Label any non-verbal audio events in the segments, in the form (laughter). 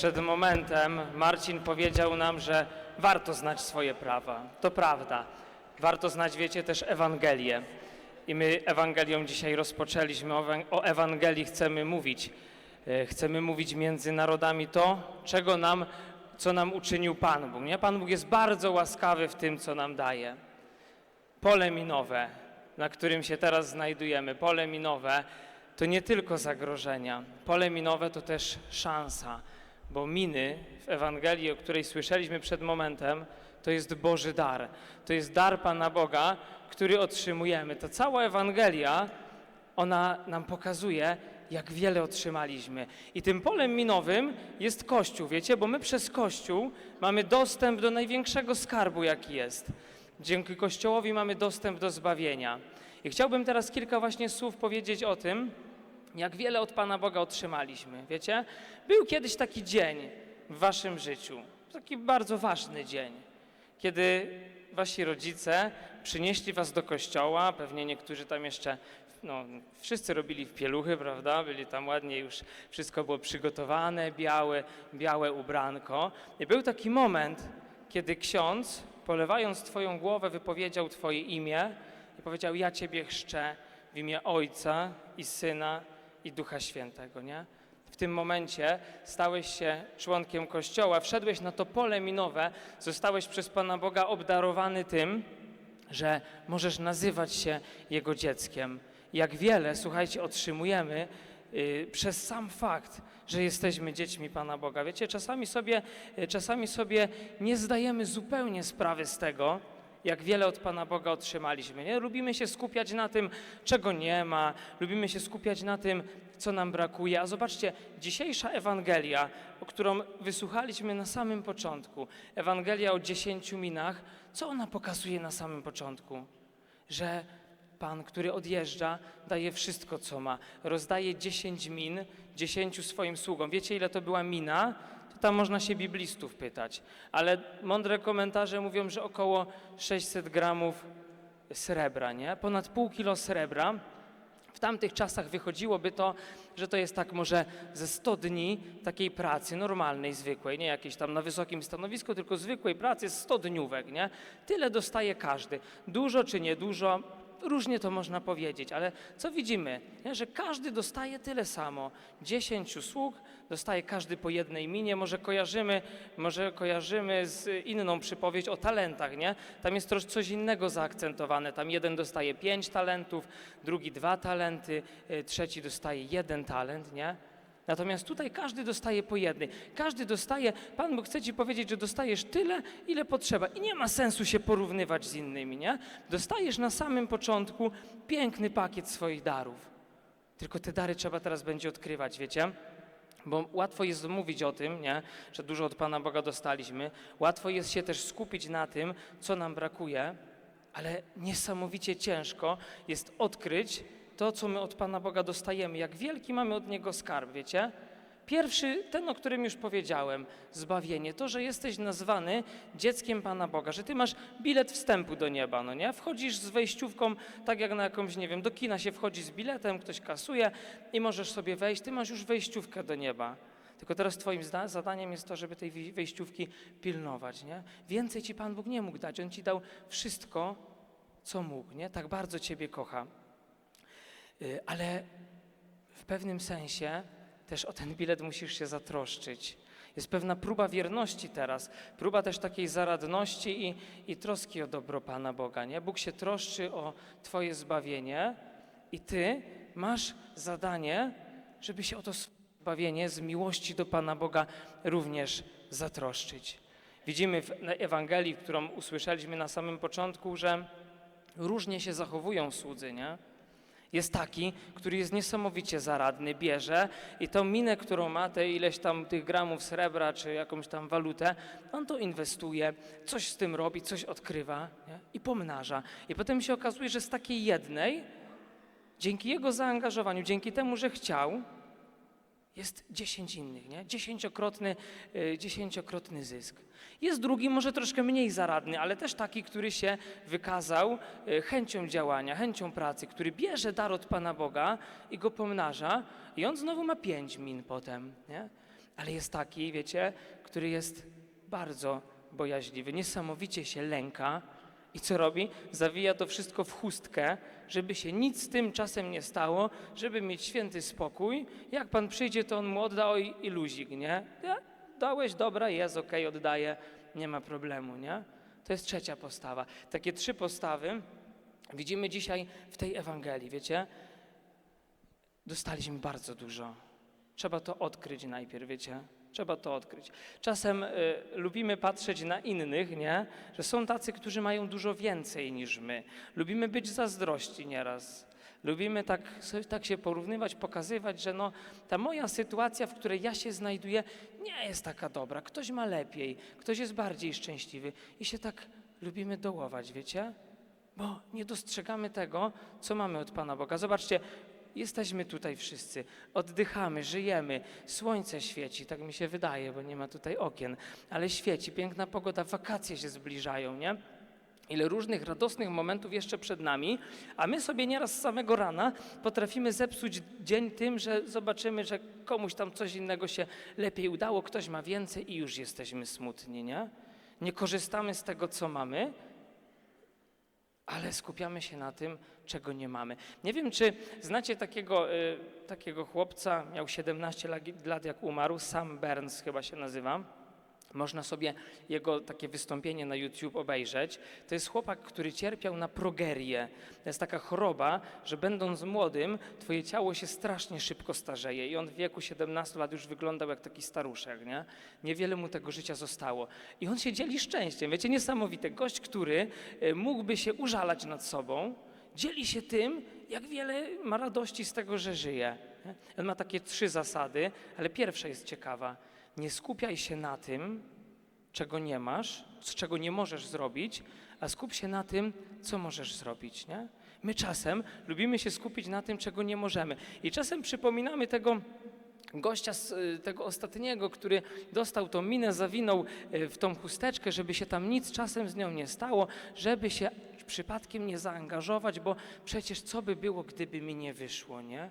przed momentem Marcin powiedział nam, że warto znać swoje prawa. To prawda. Warto znać, wiecie, też Ewangelię. I my Ewangelią dzisiaj rozpoczęliśmy. O Ewan- O Ewangelii chcemy mówić. E, Chcemy mówić między narodami to, czego nam, co nam uczynił Pan Bóg. Nie? Pan Bóg jest bardzo łaskawy w tym, co nam daje. Pole minowe, na którym się teraz znajdujemy, pole minowe, to nie tylko zagrożenia. Pole minowe to też szansa, bo miny w Ewangelii, o której słyszeliśmy przed momentem, to jest Boży dar. To jest dar Pana Boga, który otrzymujemy. Ta cała Ewangelia, ona nam pokazuje, jak wiele otrzymaliśmy. I tym polem minowym jest Kościół, wiecie, bo my przez Kościół mamy dostęp do największego skarbu, jaki jest. Dzięki Kościołowi mamy dostęp do zbawienia. I chciałbym teraz kilka właśnie słów powiedzieć o tym, jak wiele od Pana Boga otrzymaliśmy. Wiecie, był kiedyś taki dzień w waszym życiu, taki bardzo ważny dzień, kiedy wasi rodzice przynieśli was do kościoła, pewnie niektórzy tam jeszcze, no, wszyscy robili w pieluchy, prawda? Byli tam ładnie już, wszystko było przygotowane, białe, białe ubranko. I był taki moment, kiedy ksiądz, polewając twoją głowę, wypowiedział twoje imię i powiedział, ja ciebie chrzczę w imię Ojca i Syna i Ducha Świętego, nie? W tym momencie stałeś się członkiem Kościoła, wszedłeś na to pole minowe, zostałeś przez Pana Boga obdarowany tym, że możesz nazywać się Jego dzieckiem. Jak wiele, słuchajcie, otrzymujemy y, przez sam fakt, że jesteśmy dziećmi Pana Boga. Wiecie, czasami sobie, y, czasami sobie nie zdajemy zupełnie sprawy z tego, jak wiele od Pana Boga otrzymaliśmy. Nie? Lubimy się skupiać na tym, czego nie ma, lubimy się skupiać na tym, co nam brakuje. A zobaczcie, dzisiejsza Ewangelia, o którą wysłuchaliśmy na samym początku, Ewangelia o dziesięciu minach, co ona pokazuje na samym początku? Że Pan, który odjeżdża, daje wszystko, co ma. Rozdaje dziesięć min dziesięciu swoim sługom. Wiecie, ile to była mina? Tam można się biblistów pytać. Ale mądre komentarze mówią, że około 600 gramów srebra, nie? Ponad pół kilo srebra. W tamtych czasach wychodziłoby to, że to jest tak może ze 100 dni takiej pracy normalnej, zwykłej, nie jakiejś tam na wysokim stanowisku, tylko zwykłej pracy, 100 dniówek, nie? Tyle dostaje każdy. Dużo czy niedużo, różnie to można powiedzieć, ale co widzimy? Nie? Że każdy dostaje tyle samo. Dziesięciu sług dostaje każdy po jednej minie. Może kojarzymy, może kojarzymy z inną przypowieść o talentach, nie? Tam jest troszkę coś innego zaakcentowane. Tam jeden dostaje pięć talentów, drugi dwa talenty, y, trzeci dostaje jeden talent, nie? Natomiast tutaj każdy dostaje po jednej. Każdy dostaje, Pan Bóg chce ci powiedzieć, że dostajesz tyle, ile potrzeba. I nie ma sensu się porównywać z innymi, nie? Dostajesz na samym początku piękny pakiet swoich darów. Tylko te dary trzeba teraz będzie odkrywać, wiecie? Bo łatwo jest mówić o tym, nie? że dużo od Pana Boga dostaliśmy. Łatwo jest się też skupić na tym, co nam brakuje, ale niesamowicie ciężko jest odkryć to, co my od Pana Boga dostajemy, jak wielki mamy od Niego skarb, wiecie? Pierwszy, ten, o którym już powiedziałem, zbawienie, to, że jesteś nazwany dzieckiem Pana Boga, że ty masz bilet wstępu do nieba, no nie? Wchodzisz z wejściówką, tak jak na jakąś, nie wiem, do kina się wchodzi z biletem, ktoś kasuje i możesz sobie wejść, ty masz już wejściówkę do nieba. Tylko teraz twoim zadaniem jest to, żeby tej wej- wejściówki pilnować, nie? Więcej ci Pan Bóg nie mógł dać, On ci dał wszystko, co mógł, nie? Tak bardzo ciebie kocha. Y, Ale w pewnym sensie też o ten bilet musisz się zatroszczyć. Jest pewna próba wierności teraz, próba też takiej zaradności i, i troski o dobro Pana Boga. Nie? Bóg się troszczy o Twoje zbawienie i Ty masz zadanie, żeby się o to zbawienie z miłości do Pana Boga również zatroszczyć. Widzimy w Ewangelii, którą usłyszeliśmy na samym początku, że różnie się zachowują słudzy, nie? Jest taki, który jest niesamowicie zaradny, bierze i tą minę, którą ma, te ileś tam tych gramów srebra czy jakąś tam walutę, on to inwestuje, coś z tym robi, coś odkrywa nie? i pomnaża. I potem się okazuje, że z takiej jednej, dzięki jego zaangażowaniu, dzięki temu, że chciał, jest dziesięć innych, nie? Dziesięciokrotny, y, dziesięciokrotny zysk. Jest drugi, może troszkę mniej zaradny, ale też taki, który się wykazał y, chęcią działania, chęcią pracy, który bierze dar od Pana Boga i go pomnaża i on znowu ma pięć min potem, nie? ale jest taki, wiecie, który jest bardzo bojaźliwy, niesamowicie się lęka i co robi? Zawija to wszystko w chustkę, żeby się nic z tym czasem nie stało, żeby mieć święty spokój. Jak Pan przyjdzie, to On mu odda oj, i luzik, nie? Ja, dałeś, dobra, jest, okej, oddaję, nie ma problemu, nie? To jest trzecia postawa. Takie trzy postawy widzimy dzisiaj w tej Ewangelii, wiecie? Dostaliśmy bardzo dużo. Trzeba to odkryć najpierw, wiecie? Trzeba to odkryć. Czasem y, lubimy patrzeć na innych, nie? Że są tacy, którzy mają dużo więcej niż my. Lubimy być zazdrości nieraz. Lubimy tak, tak się porównywać, pokazywać, że no, ta moja sytuacja, w której ja się znajduję, nie jest taka dobra. Ktoś ma lepiej, ktoś jest bardziej szczęśliwy. I się tak lubimy dołować, wiecie? Bo nie dostrzegamy tego, co mamy od Pana Boga. Zobaczcie, jesteśmy tutaj wszyscy, oddychamy, żyjemy, słońce świeci, tak mi się wydaje, bo nie ma tutaj okien, ale świeci, piękna pogoda, wakacje się zbliżają, nie? Ile różnych radosnych momentów jeszcze przed nami, a my sobie nieraz z samego rana potrafimy zepsuć dzień tym, że zobaczymy, że komuś tam coś innego się lepiej udało, ktoś ma więcej i już jesteśmy smutni, nie? Nie korzystamy z tego, co mamy, ale skupiamy się na tym, czego nie mamy. Nie wiem, czy znacie takiego, y, takiego chłopca, miał 17 lag- lat, jak umarł, Sam Burns chyba się nazywa. Można sobie jego takie wystąpienie na YouTube obejrzeć. To jest chłopak, który cierpiał na progerię. To jest taka choroba, że będąc młodym, twoje ciało się strasznie szybko starzeje i on w wieku 17 lat już wyglądał jak taki staruszek, nie? Niewiele mu tego życia zostało. I on się dzieli szczęściem. Wiecie, niesamowite. Gość, który y, mógłby się użalać nad sobą, dzieli się tym, jak wiele ma radości z tego, że żyje. On ma takie trzy zasady, ale pierwsza jest ciekawa. Nie skupiaj się na tym, czego nie masz, z czego nie możesz zrobić, a skup się na tym, co możesz zrobić. Nie? My czasem lubimy się skupić na tym, czego nie możemy. I czasem przypominamy tego gościa y, tego ostatniego, który dostał tą minę, zawinął y, w tą chusteczkę, żeby się tam nic czasem z nią nie stało, żeby się przypadkiem nie zaangażować, bo przecież co by było, gdyby mi nie wyszło, nie?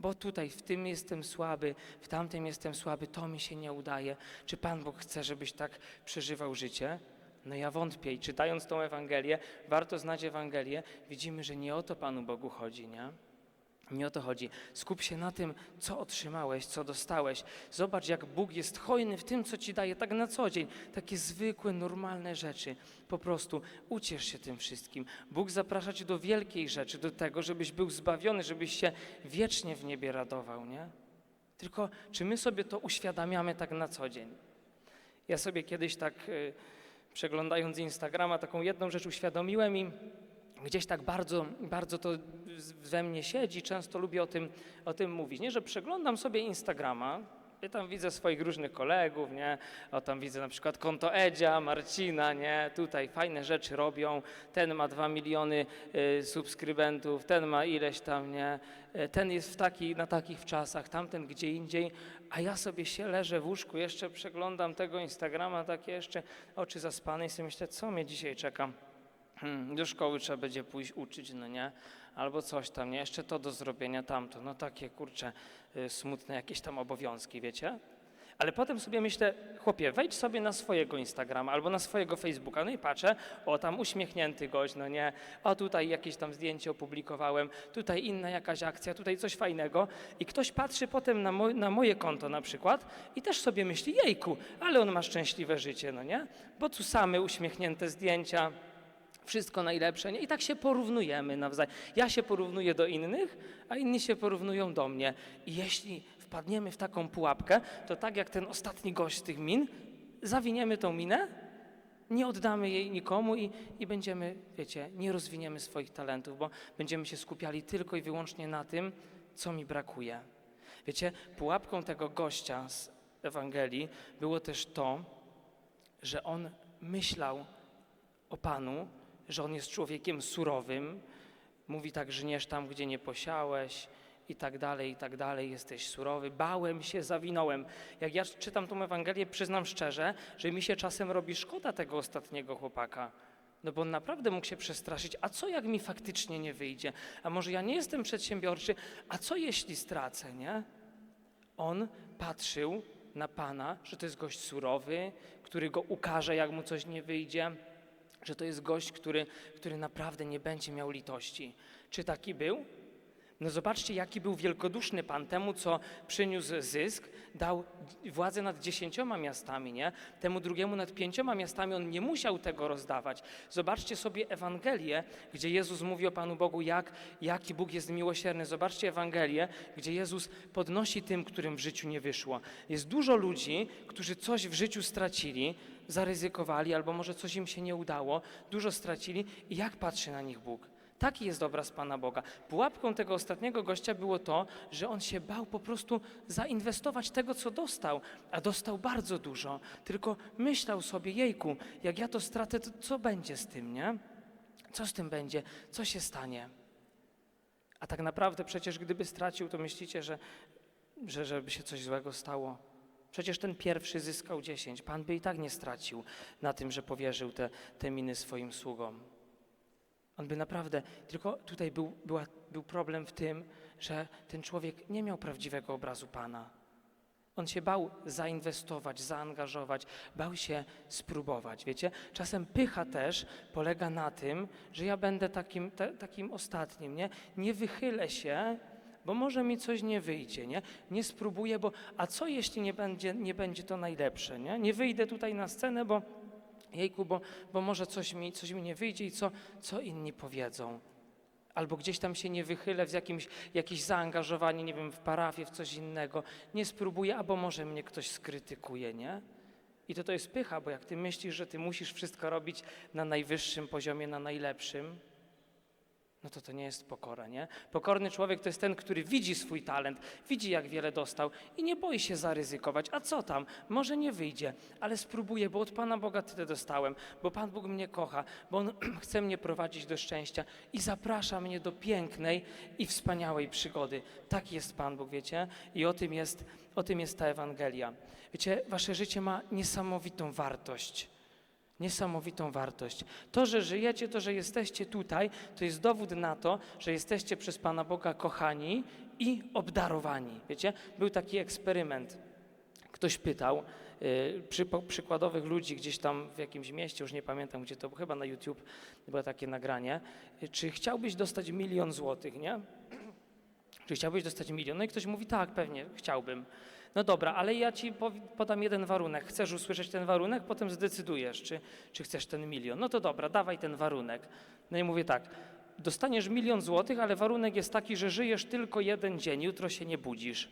Bo tutaj w tym jestem słaby, w tamtym jestem słaby, to mi się nie udaje. Czy Pan Bóg chce, żebyś tak przeżywał życie? No ja wątpię i czytając tą Ewangelię, warto znać Ewangelię, widzimy, że nie o to Panu Bogu chodzi, nie? Nie o to chodzi. Skup się na tym, co otrzymałeś, co dostałeś. Zobacz, jak Bóg jest hojny w tym, co ci daje, tak na co dzień. Takie zwykłe, normalne rzeczy. Po prostu uciesz się tym wszystkim. Bóg zaprasza cię do wielkiej rzeczy, do tego, żebyś był zbawiony, żebyś się wiecznie w niebie radował, nie? Tylko czy my sobie to uświadamiamy tak na co dzień? Ja sobie kiedyś tak, y, przeglądając Instagrama, taką jedną rzecz uświadomiłem i gdzieś tak bardzo, bardzo to we mnie siedzi, często lubię o tym, o tym mówić, nie? że przeglądam sobie Instagrama, i tam widzę swoich różnych kolegów, nie? O tam widzę na przykład konto Edzia, Marcina, nie? Tutaj fajne rzeczy robią. Ten ma dwa miliony y, subskrybentów, ten ma ileś tam, nie? Y, Ten jest w taki, na takich czasach, tamten gdzie indziej, a ja sobie się leżę w łóżku, jeszcze przeglądam tego Instagrama, takie jeszcze oczy zaspane i sobie myślę, co mnie dzisiaj czeka? Hmm, do szkoły trzeba będzie pójść uczyć, no nie? Albo coś tam, nie? Jeszcze to do zrobienia, tamto. No takie, kurcze, y, smutne jakieś tam obowiązki, wiecie? Ale potem sobie myślę, chłopie, wejdź sobie na swojego Instagrama albo na swojego Facebooka, no i patrzę, o tam uśmiechnięty gość, no nie, a tutaj jakieś tam zdjęcie opublikowałem, tutaj inna jakaś akcja, tutaj coś fajnego i ktoś patrzy potem na, moj, na moje konto na przykład i też sobie myśli, jejku, ale on ma szczęśliwe życie, no nie? Bo tu same uśmiechnięte zdjęcia, wszystko najlepsze. Nie? I tak się porównujemy nawzajem. Ja się porównuję do innych, a inni się porównują do mnie. I jeśli wpadniemy w taką pułapkę, to tak jak ten ostatni gość tych min, zawiniemy tą minę, nie oddamy jej nikomu i, i będziemy, wiecie, nie rozwiniemy swoich talentów, bo będziemy się skupiali tylko i wyłącznie na tym, co mi brakuje. Wiecie, pułapką tego gościa z Ewangelii było też to, że on myślał o Panu, że On jest człowiekiem surowym. Mówi tak, żniesz tam, gdzie nie posiałeś i tak dalej, i tak dalej, jesteś surowy. Bałem się, zawinąłem. Jak ja czytam tą Ewangelię, przyznam szczerze, że mi się czasem robi szkoda tego ostatniego chłopaka. No bo on naprawdę mógł się przestraszyć, a co jak mi faktycznie nie wyjdzie? A może ja nie jestem przedsiębiorczy, a co jeśli stracę, nie? On patrzył na Pana, że to jest gość surowy, który go ukaże, jak mu coś nie wyjdzie, że to jest gość, który, który naprawdę nie będzie miał litości. Czy taki był? No zobaczcie, jaki był wielkoduszny Pan temu, co przyniósł zysk, dał władzę nad dziesięcioma miastami, nie? Temu drugiemu nad pięcioma miastami on nie musiał tego rozdawać. Zobaczcie sobie Ewangelię, gdzie Jezus mówi o Panu Bogu, jak, jaki Bóg jest miłosierny. Zobaczcie Ewangelię, gdzie Jezus podnosi tym, którym w życiu nie wyszło. Jest dużo ludzi, którzy coś w życiu stracili, zaryzykowali, albo może coś im się nie udało, dużo stracili i jak patrzy na nich Bóg? Taki jest obraz Pana Boga. Pułapką tego ostatniego gościa było to, że on się bał po prostu zainwestować tego, co dostał, a dostał bardzo dużo. Tylko myślał sobie, jejku, jak ja to stracę, to co będzie z tym, nie? Co z tym będzie? Co się stanie? A tak naprawdę przecież gdyby stracił, to myślicie, że, że żeby się coś złego stało? Przecież ten pierwszy zyskał 10. Pan by i tak nie stracił na tym, że powierzył te, te miny swoim sługom. On by naprawdę, tylko tutaj był, była, był problem w tym, że ten człowiek nie miał prawdziwego obrazu Pana. On się bał zainwestować, zaangażować, bał się spróbować. Wiecie, czasem pycha też polega na tym, że ja będę takim, ta, takim ostatnim, nie? Nie wychylę się, bo może mi coś nie wyjdzie, nie? Nie spróbuję, bo a co jeśli nie będzie, nie będzie to najlepsze, nie? Nie wyjdę tutaj na scenę, bo jejku, bo, bo może coś mi, coś mi nie wyjdzie i co, co inni powiedzą. Albo gdzieś tam się nie wychylę w jakimś, jakieś zaangażowanie, nie wiem, w parafię, w coś innego. Nie spróbuję, albo może mnie ktoś skrytykuje, nie? I to to jest pycha, bo jak ty myślisz, że ty musisz wszystko robić na najwyższym poziomie, na najlepszym, no to to nie jest pokora, nie? Pokorny człowiek to jest ten, który widzi swój talent, widzi jak wiele dostał i nie boi się zaryzykować. A co tam? Może nie wyjdzie, ale spróbuję, bo od Pana Boga tyle dostałem, bo Pan Bóg mnie kocha, bo On (clears throat) chce mnie prowadzić do szczęścia i zaprasza mnie do pięknej i wspaniałej przygody. Tak jest Pan Bóg, wiecie? I o tym jest, o tym jest ta Ewangelia. Wiecie, wasze życie ma niesamowitą wartość niesamowitą wartość. To, że żyjecie, to, że jesteście tutaj, to jest dowód na to, że jesteście przez Pana Boga kochani i obdarowani. Wiecie, był taki eksperyment. Ktoś pytał y, przy, przykładowych ludzi gdzieś tam w jakimś mieście, już nie pamiętam gdzie to, było, chyba na YouTube było takie nagranie, y, czy chciałbyś dostać milion złotych, nie? Czy chciałbyś dostać milion? No i ktoś mówi, tak, pewnie, chciałbym. No dobra, ale ja ci podam jeden warunek. Chcesz usłyszeć ten warunek, potem zdecydujesz, czy, czy chcesz ten milion. No to dobra, dawaj ten warunek. No i mówię tak, dostaniesz milion złotych, ale warunek jest taki, że żyjesz tylko jeden dzień, jutro się nie budzisz.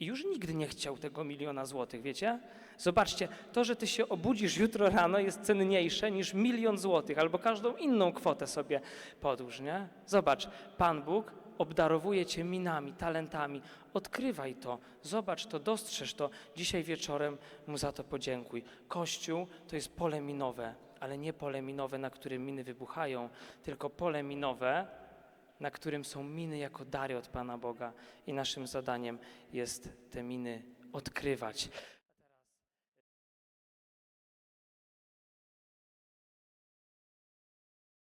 I już nigdy nie chciał tego miliona złotych, wiecie? Zobaczcie, to, że ty się obudzisz jutro rano jest cenniejsze niż milion złotych, albo każdą inną kwotę sobie podłóż, nie? Zobacz, Pan Bóg obdarowuje cię minami, talentami. Odkrywaj to, zobacz to, dostrzeż to. Dzisiaj wieczorem mu za to podziękuj. Kościół to jest pole minowe, ale nie pole minowe, na którym miny wybuchają, tylko pole minowe, na którym są miny jako dary od Pana Boga. I naszym zadaniem jest te miny odkrywać.